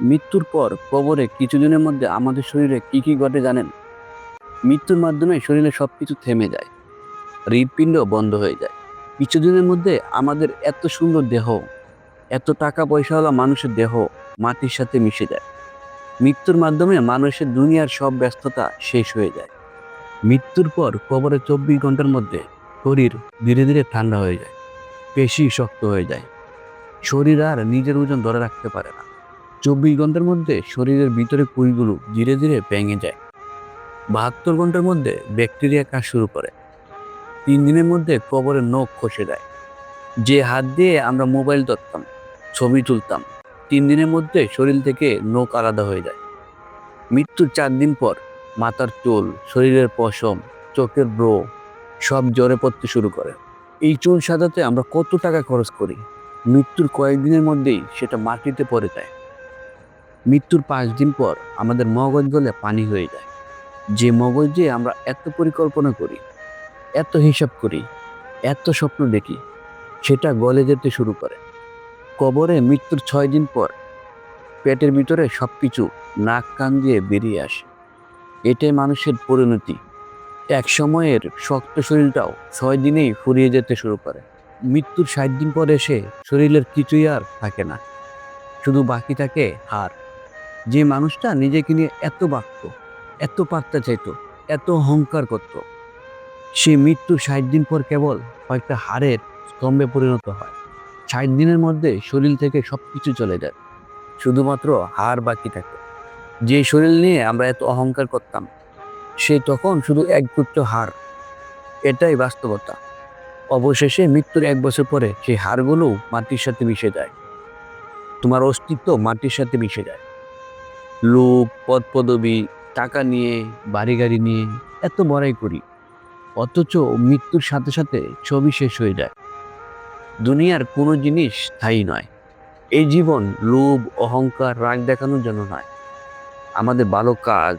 মৃত্যুর পর কবরে কিছুদিনের মধ্যে আমাদের শরীরে কি কি ঘটে জানেন? মৃত্যুর মাধ্যমে শরীরে সব কিছু থেমে যায় হৃদপিণ্ড বন্ধ হয়ে যায়। কিছুদিনের মধ্যে আমাদের এত সুন্দর দেহ, এত টাকা পয়সাওয়ালা মানুষের দেহ মাটির সাথে মিশে যায়। মৃত্যুর মাধ্যমে মানুষের দুনিয়ার সব ব্যস্ততা শেষ হয়ে যায়। মৃত্যুর পর কবরে চব্বিশ ঘণ্টার মধ্যে শরীর ধীরে ধীরে ঠান্ডা হয়ে যায়, পেশি শক্ত হয়ে যায়। শরীর আর নিজের ওজন ধরে রাখতে পারে না। চব্বিশ ঘণ্টার মধ্যে শরীরের ভিতরে কুইগুলো ধীরে ধীরে ভেঙে যায়। বাহাত্তর ঘণ্টার মধ্যে ব্যাকটেরিয়া কাজ শুরু করে। তিন দিনের মধ্যে কবরের নখ খসে যায়। যে হাত দিয়ে আমরা মোবাইল ধরতাম, ছবি তুলতাম, তিন দিনের মধ্যে শরীর থেকে নখ আলাদা হয়ে যায়। মৃত্যুর চার দিন পর মাথার চুল, শরীরের পশম, চোখের ব্রো সব জ্বরে পড়তে শুরু করে। এই চুল সাজাতে আমরা কত টাকা খরচ করি? মৃত্যুর কয়েকদিনের মধ্যেই সেটা মাটিতে পড়ে যায়। মৃত্যুর পাঁচ দিন পর আমাদের মগজ গলে পানি হয়ে যায়। যে মগজ দিয়ে আমরা এত পরিকল্পনা করি, এত হিসাব করি, এত স্বপ্ন দেখি, সেটা গলে যেতে শুরু করে। কবরে মৃত্যুর ছয় দিন পর পেটের ভিতরে সব কিছু নাক কান দিয়ে বেরিয়ে আসে। এটাই মানুষের পরিণতি। এক সময়ের শক্ত শরীরটাও ছয় দিনেই ফুরিয়ে যেতে শুরু করে। মৃত্যুর ষাট দিন পর এসে শরীরের কিছুই আর থাকে না। শুধু বাকি থাকে হার যে মানুষটা নিজেকে নিয়ে এত বাক্ত এত পাত্তা চাইতো, এত অহংকার করত, সে মৃত্যু ষাট দিন পর কেবল কয়েকটা হাড়ের স্তম্ভে পরিণত হয়। ষাট দিনের মধ্যে শরীর থেকে সব কিছু চলে যায়, শুধুমাত্র হাড় বাকি থাকে। যে শরীর নিয়ে আমরা এত অহংকার করতাম, সে তখন শুধু এক গুচ্ছ হাড়। এটাই বাস্তবতা। অবশেষে মৃত্যুর এক বছর পরে সেই হাড়গুলো মাটির সাথে মিশে যায়। তোমার অস্তিত্ব মাটির সাথে মিশে যায়। লোক পদ পদবি টাকা নিয়ে বাড়ি গাড়ি নিয়ে এত বড়াই করি। অথচ মৃত্যুর সাথে সাথে ছবি শেষ হয়ে যায়। দুনিয়ার কোনো জিনিস স্থায়ী নয়। এই জীবন লোভ, অহংকার, রাগ দেখানোর জন্য নয়। আমাদের ভালো কাজ,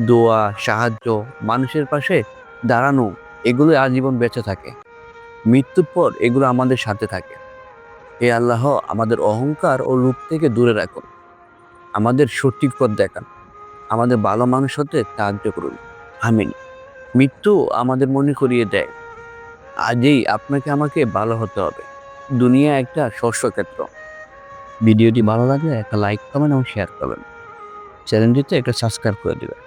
দোয়া, সাহায্য, মানুষের পাশে দাঁড়ানো, এগুলো আজীবন বেঁচে থাকে। মৃত্যুর পর এগুলো আমাদের সাথে থাকে। হে আল্লাহ, আমাদের অহংকার ও লোভ থেকে দূরে রাখুন। আমাদের সঠিক পথ দেখান। আমাদের ভালো মানুষ হতে সাহায্য করুন। আমিন। মৃত্যু আমাদের মনে করিয়ে দেয়। আজই আপনাকে আমাকে ভালো হতে হবে। দুনিয়া একটা শস্যক্ষেত্র ভিডিওটি ভালো লাগলে একটা লাইক করবেন এবং শেয়ার করবেন। চ্যানেলটিতে একটা সাবস্ক্রাইব করে দেবেন।